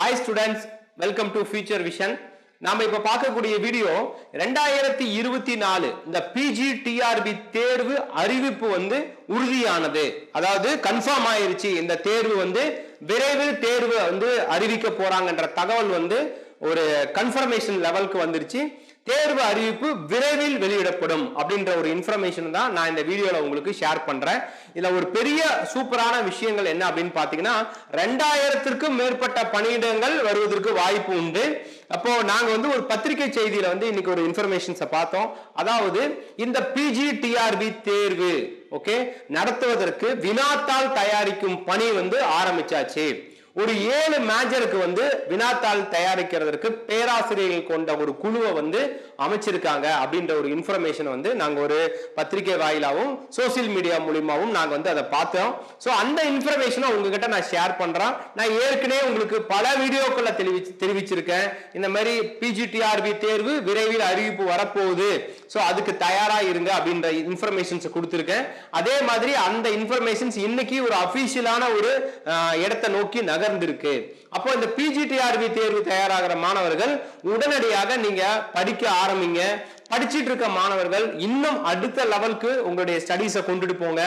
Hi students welcome to future vision நாம இப்ப பார்க்கக்கூடிய வீடியோ ரெண்டாயிரத்தி இருபத்தி நாலு இந்த பிஜி டிஆர்பி தேர்வு அறிவிப்பு வந்து உறுதியானது. அதாவது கன்ஃபார்ம் ஆயிருச்சு இந்த தேர்வு வந்து விரைவில் தேர்வு வந்து அறிவிக்க போறாங்கன்ற தகவல் வந்து ஒரு கன்ஃபர்மேஷன் லெவலுக்கு வந்துருச்சு. தேர்வு அறிவிப்பு விரைவில் வெளியிடப்படும் அப்படின்ற ஒரு இன்ஃபர்மேஷன் தான் நான் இந்த வீடியோவில் உங்களுக்கு ஷேர் பண்ணுறேன் இதில் ஒரு பெரிய சூப்பரான விஷயங்கள் என்ன அப்படின்னு பார்த்தீங்கன்னா ரெண்டாயிரத்திற்கும் மேற்பட்ட பணியிடங்கள் வருவதற்கு வாய்ப்பு உண்டு. அப்போ நாங்கள் வந்து ஒரு பத்திரிகை செய்தியில் வந்து இன்னைக்கு ஒரு இன்ஃபர்மேஷன்ஸை பார்த்தோம். அதாவது இந்த பிஜி டிஆர்பி தேர்வு ஓகே நடத்துவதற்கு வினாத்தால் தயாரிக்கும் பணி வந்து ஆரம்பிச்சாச்சு. ஒரு ஏழு மேஜருக்கு வந்து வினாத்தாள் தயாரிக்கிறதுக்கு பேராசிரியர்கள் கொண்ட ஒரு குழுவை வந்து அமைச்சிருக்காங்க அப்படின்ற ஒரு இன்ஃபர்மேஷன் வந்து நாங்கள் ஒரு பத்திரிகை வாயிலாகவும் சோசியல் மீடியா மூலியமாகவும் நாங்கள் வந்து அதை பார்த்தோம். ஸோ அந்த இன்ஃபர்மேஷனை உங்ககிட்ட நான் ஷேர் பண்ணுறேன் நான் ஏற்கனவே உங்களுக்கு பல வீடியோக்களை தெரிவிச்சு தெரிவிச்சிருக்கேன். இந்த மாதிரி பிஜிடிஆர்பி தேர்வு விரைவில் அறிவிப்பு வரப்போகுது. ஸோ அதுக்கு தயாராக இருங்க அப்படின்ற இன்ஃபர்மேஷன்ஸ் கொடுத்துருக்கேன். அதே மாதிரி அந்த இன்ஃபர்மேஷன்ஸ் இன்னைக்கு ஒரு அஃபீஷியலான ஒரு இடத்தை நோக்கி நகர்ந்திருக்கு அப்போ இந்த பிஜிடிஆர்பி தேர்வு தயாராகிற மாணவர்கள் உடனடியாக நீங்க படிக்க ஆரம்பிங்க. படிச்சிட்டு இருக்க மாணவர்கள் இன்னும் அடுத்த லெவலுக்கு உங்களுடைய ஸ்டடீஸை கொண்டுட்டு போங்க.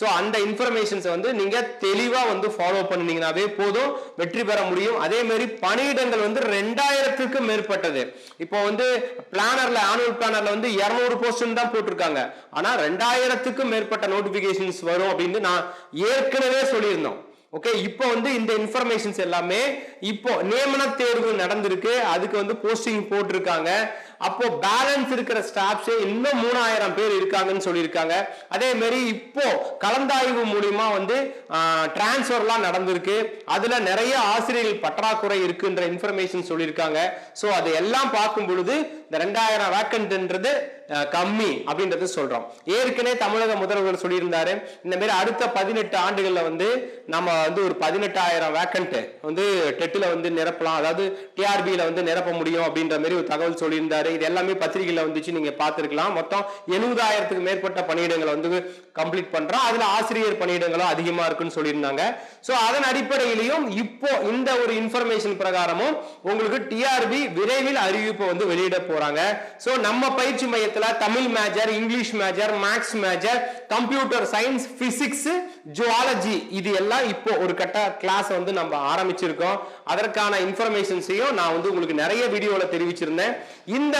ஸோ அந்த இன்ஃபர்மேஷன்ஸை வந்து நீங்க தெளிவா வந்து ஃபாலோ பண்ணீங்கன்னாவே போதும். வெற்றி பெற முடியும். அதே மாதிரி பணியிடங்கள் வந்து ரெண்டாயிரத்துக்கும் மேற்பட்டது. இப்போ வந்து பிளானர்ல ஆனுவல் பிளானர்ல வந்து இருநூறு போஸ்ட் தான் போட்டிருக்காங்க. ஆனா ரெண்டாயிரத்துக்கும் மேற்பட்ட நோட்டிபிகேஷன்ஸ் வரும் அப்படின்னு நான் ஏற்கனவே சொல்லியிருந்தோம். ஓகே இப்போ வந்து இந்த இன்ஃபர்மேஷன்ஸ் எல்லாமே இப்போ நியமன தேர்வு நடந்திருக்கு. அதுக்கு வந்து போஸ்டிங் போட்டிருக்காங்க. அப்போ பேலன்ஸ் இருக்கிற ஸ்டாஃப்ஸ் இன்னும் மூணாயிரம் பேர் இருக்காங்கன்னு சொல்லியிருக்காங்க. அதே மாதிரி இப்போ கலந்தாய்வு மூலியமா வந்து டிரான்ஸ்ஃபர்லாம் நடந்திருக்கு. அதுல நிறைய ஆசிரியர்கள் பற்றாக்குறை இருக்குன்ற இன்ஃபர்மேஷன் சொல்லியிருக்காங்க. ஸோ அது எல்லாம் பார்க்கும் பொழுது இந்த ரெண்டாயிரம் வேக்கன்ட்ன்றது கம்மி அப்படின்றது சொல்றோம். ஏற்கனவே தமிழக முதல்வர் சொல்லியிருந்தாரு இந்த மாதிரி அடுத்த பதினெட்டு ஆண்டுகள்ல வந்து நம்ம வந்து ஒரு பதினெட்டாயிரம் வேக்கன்ட் வந்து டெட்டில் வந்து நிரப்பலாம். அதாவது டிஆர்பியில வந்து நிரப்ப முடியும் அப்படின்ற மாதிரி ஒரு தகவல் சொல்லியிருந்தாரு. இது எல்லாமே பத்திரிகையில வந்துச்சு நீங்க பார்த்துருக்கலாம். மொத்தம் எழுபதாயிரத்துக்கு மேற்பட்ட பணியிடங்களை வந்து கம்ப்ளீட் பண்றோம். அதுல ஆசிரியர் பணியிடங்களும் அதிகமா இருக்குன்னு சொல்லியிருந்தாங்க. ஸோ அதன் அடிப்படையிலையும் இப்போ இந்த ஒரு இன்ஃபர்மேஷன் பிரகாரமும் உங்களுக்கு டிஆர்பி விரைவில் அறிவிப்பு வந்து வெளியிட போறாங்க. சோ நம்ம பயிற்சி மையத்தில் Tamil major English major maths major computer science physics zoology இது எல்லாம் இப்போ ஒரு கட்ட கிளாஸ் வந்து நம்ம ஆரம்பிச்சிருக்கோம். அதற்கான இன்ஃபர்மேஷன்ஸையும் நான் வந்து உங்களுக்கு நிறைய வீடியோல தெரிவிச்சிருந்தேன். இந்த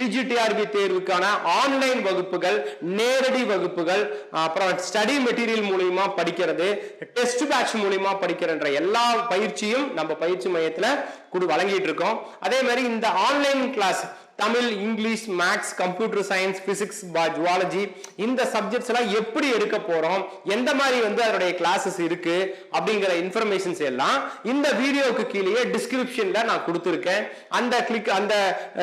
பிஜிடிஆர்பி தேர்வுக்கான ஆன்லைன் வகுப்புகள் நேரடி வகுப்புகள் அப்புறம் ஸ்டடி மெட்டீரியல் மூலியமா படிக்கிறது டெஸ்ட் பேட்ச் மூலியமா படிக்கிறன்ற எல்லா பயிற்சியும் நம்ம பயிற்சி மையத்தில் கொடு வழங்கிட்டு இருக்கோம். அதே மாதிரி இந்த online class Tamil English maths computer science physics zoology இந்த சப்ஜெக்ட்ஸ் எல்லாம் எப்படி எடுக்க போறோம்? எந்த மாதிரி வந்து அதனுடைய கிளாஸஸ் இருக்கு? அப்படிங்கிற இன்ஃபர்மேஷன்ஸ் எல்லாம் இந்த வீடியோக்கு கீழே டிஸ்கிரிப்ஷன்ல நான் கொடுத்துருக்கேன். அந்த கிளிக் அந்த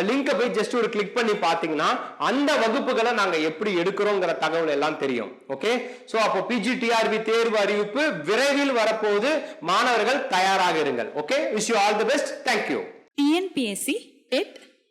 லிங்கை போய் ஜஸ்ட் ஒரு கிளிக் பண்ணி பார்த்தீங்கன்னா அந்த வகுப்புகளை நாங்க எப்படி எடுக்கிறோங்கிற தகவல் எல்லாம் தெரியும். ஓகே சோ அப்போ பிஜிடிஆர்பி தேர்வு அறிவிப்பு விரைவில் வரப்போது. மாணவர்கள் தயாராக இருங்கள். Okay wish you all the best thank you TNPSC TET